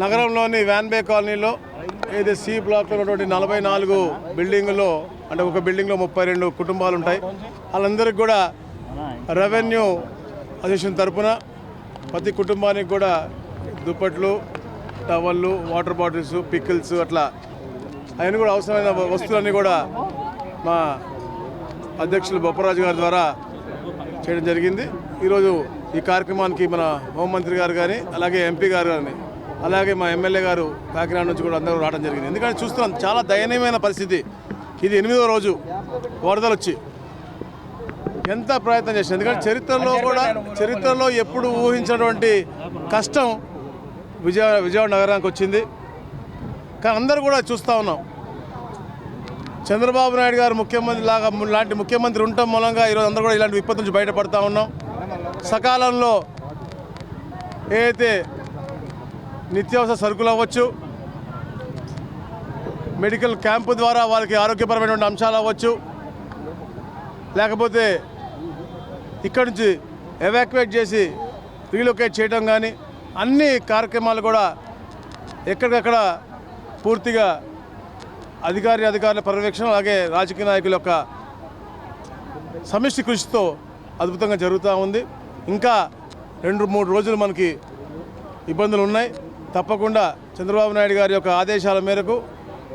నగరంలోని వ్యాన్బే కాలనీలో ఏదైతే సి బ్లాక్లో ఉన్నటువంటి నలభై నాలుగు బిల్డింగులో అంటే ఒక బిల్డింగ్లో ముప్పై రెండు కుటుంబాలు ఉంటాయి. వాళ్ళందరికీ కూడా రెవెన్యూ అసోసియేషన్ తరపున ప్రతి కుటుంబానికి కూడా దుప్పట్లు టవళ్ళు వాటర్ బాటిల్స్ పికిల్స్ అట్లా అవన్నీ కూడా అవసరమైన వస్తువులన్నీ కూడా మా అధ్యక్షులు బొప్పరాజు గారి ద్వారా చేయడం జరిగింది. ఈరోజు ఈ కార్యక్రమానికి మన హోంమంత్రి గారు కానీ అలాగే ఎంపీ గారు కానీ అలాగే మా ఎమ్మెల్యే గారు కాకినాడ నుంచి కూడా అందరూ రావడం జరిగింది. ఎందుకంటే చూస్తున్నాం చాలా దయనీయమైన పరిస్థితి. ఇది ఎనిమిదో రోజు వరదలు వచ్చి ఎంత ప్రయత్నం చేసింది ఎందుకంటే చరిత్రలో కూడా చరిత్రలో ఎప్పుడు ఊహించినటువంటి కష్టం విజయ విజయవాడ నగరానికి వచ్చింది. కానీ అందరూ కూడా చూస్తూ ఉన్నాం. చంద్రబాబు నాయుడు గారు ముఖ్యమంత్రి లాగా లాంటి ముఖ్యమంత్రి ఉండటం మూలంగా ఈరోజు అందరూ కూడా ఇలాంటి విపత్తు నుంచి బయటపడతా ఉన్నాం. సకాలంలో ఏదైతే నిత్యావసర సరుకులు అవ్వచ్చు మెడికల్ క్యాంపు ద్వారా వాళ్ళకి ఆరోగ్యపరమైనటువంటి అంశాలు అవ్వచ్చు లేకపోతే ఇక్కడి నుంచి ఎవాక్యువేట్ చేసి రీలొకేట్ చేయడం కానీ అన్ని కార్యక్రమాలు కూడా ఎక్కడికక్కడ పూర్తిగా అధికారి అధికారుల పర్యవేక్షణ అలాగే రాజకీయ నాయకుల యొక్క సమిష్టి కృషితో అద్భుతంగా జరుగుతూ ఉంది. ఇంకా రెండు మూడు రోజులు మనకి ఇబ్బందులు ఉన్నాయి. తప్పకుండా చంద్రబాబు నాయుడు గారి యొక్క ఆదేశాల మేరకు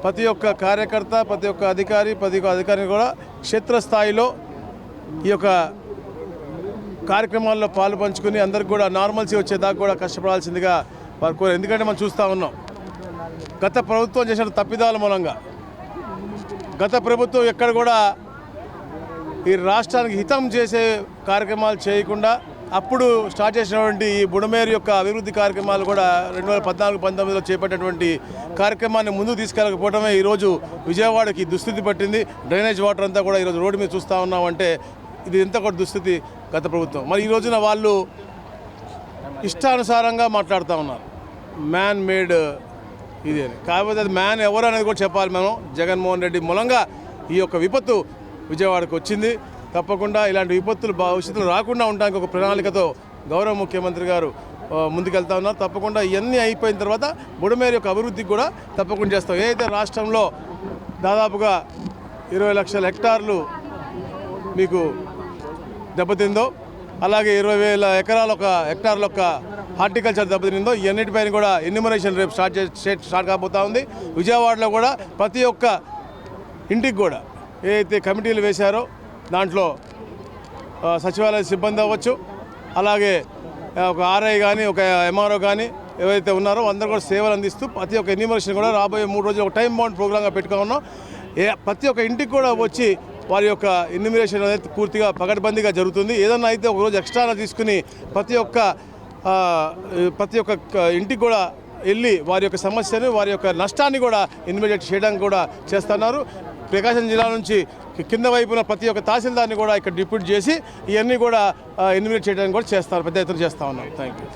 ప్రతి ఒక్క కార్యకర్త ప్రతి ఒక్క అధికారి ప్రతి ఒక్క అధికారిని కూడా క్షేత్రస్థాయిలో ఈ యొక్క కార్యక్రమాల్లో పాలు పంచుకుని అందరికి కూడా నార్మల్సీ వచ్చేదాకా కూడా కష్టపడాల్సిందిగా వారు కోరారు. ఎందుకంటే మనం చూస్తూ ఉన్నాం. గత ప్రభుత్వం చేసిన తప్పిదాల మూలంగా గత ప్రభుత్వం ఎక్కడ కూడా ఈ రాష్ట్రానికి హితం చేసే కార్యక్రమాలు చేయకుండా అప్పుడు స్టార్ట్ చేసినటువంటి ఈ బుడమేరు యొక్క అభివృద్ధి కార్యక్రమాలు కూడా రెండు వేల పద్నాలుగు పంతొమ్మిదిలో చేపట్టినటువంటి కార్యక్రమాన్ని ముందుకు తీసుకెళ్ళకపోవడమే ఈరోజు విజయవాడకి దుస్థితి పట్టింది. డ్రైనేజ్ వాటర్ అంతా కూడా ఈరోజు రోడ్డు మీద చూస్తూ ఉన్నామంటే ఇది ఎంత కూడా దుస్థితి గత ప్రభుత్వం. మరి ఈ రోజున వాళ్ళు ఇష్టానుసారంగా మాట్లాడుతూ ఉన్నారు. మ్యాన్ మేడ్ ఇది అని. కాకపోతే అది మ్యాన్ ఎవరు అనేది కూడా చెప్పాలి మనం. జగన్మోహన్ రెడ్డి మూలంగా ఈ యొక్క విపత్తు విజయవాడకు వచ్చింది. తప్పకుండా ఇలాంటి విపత్తులు భవిష్యత్తులో రాకుండా ఉండడానికి ఒక ప్రణాళికతో గౌరవ ముఖ్యమంత్రి గారు ముందుకెళ్తా ఉన్నారు. తప్పకుండా ఇవన్నీ అయిపోయిన తర్వాత బుడమేరు యొక్క అభివృద్ధికి కూడా తప్పకుండా చేస్తాం. ఏదైతే రాష్ట్రంలో దాదాపుగా ఇరవై లక్షల హెక్టార్లు మీకు దెబ్బతిందో అలాగే ఇరవై వేల ఎకరాల ఒక హెక్టార్ల ఒక హార్టికల్చర్ దెబ్బతినిందో ఇవన్నిటిపైన కూడా ఎన్యూమరేషన్ రేపు స్టార్ట్ చే స్టార్ట్ కాబోతా ఉంది. విజయవాడలో కూడా ప్రతి ఒక్క ఇంటికి కూడా ఏదైతే కమిటీలు వేశారో దాంట్లో సచివాలయ సిబ్బంది అవ్వచ్చు అలాగే ఒక ఆర్ఐ కానీ ఒక ఎంఆర్ఓ కానీ ఎవరైతే ఉన్నారో అందరూ కూడా సేవలు అందిస్తూ ప్రతి ఒక్క ఎన్యూమరేషన్ కూడా రాబోయే మూడు రోజులు ఒక టైం బౌండ్ ప్రోగ్రామ్గా పెట్టుకున్నాం ఏ ప్రతి ఒక్క ఇంటికి కూడా వచ్చి వారి యొక్క ఎన్యూమరేషన్ అనేది పూర్తిగా పగడబందీగా జరుగుతుంది. ఏదన్నా అయితే ఒక రోజు ఎక్స్ట్రా తీసుకుని ప్రతి ఒక్క ప్రతి ఒక్క ఇంటికి కూడా వెళ్ళి వారి యొక్క సమస్యను వారి యొక్క నష్టాన్ని కూడా ఎన్యూమరేట్ చేయడానికి కూడా చేస్తున్నారు. ప్రకాశం జిల్లా నుంచి కింద వైపున ప్రతి ఒక్క తహసీల్దార్ని కూడా ఇక్కడ డిప్యూట్ చేసి ఇవన్నీ కూడా ఎన్యూమరేట్ చేయడానికి కూడా చేస్తారు పెద్ద ఎత్తున చేస్తూ ఉన్నాం. Thank you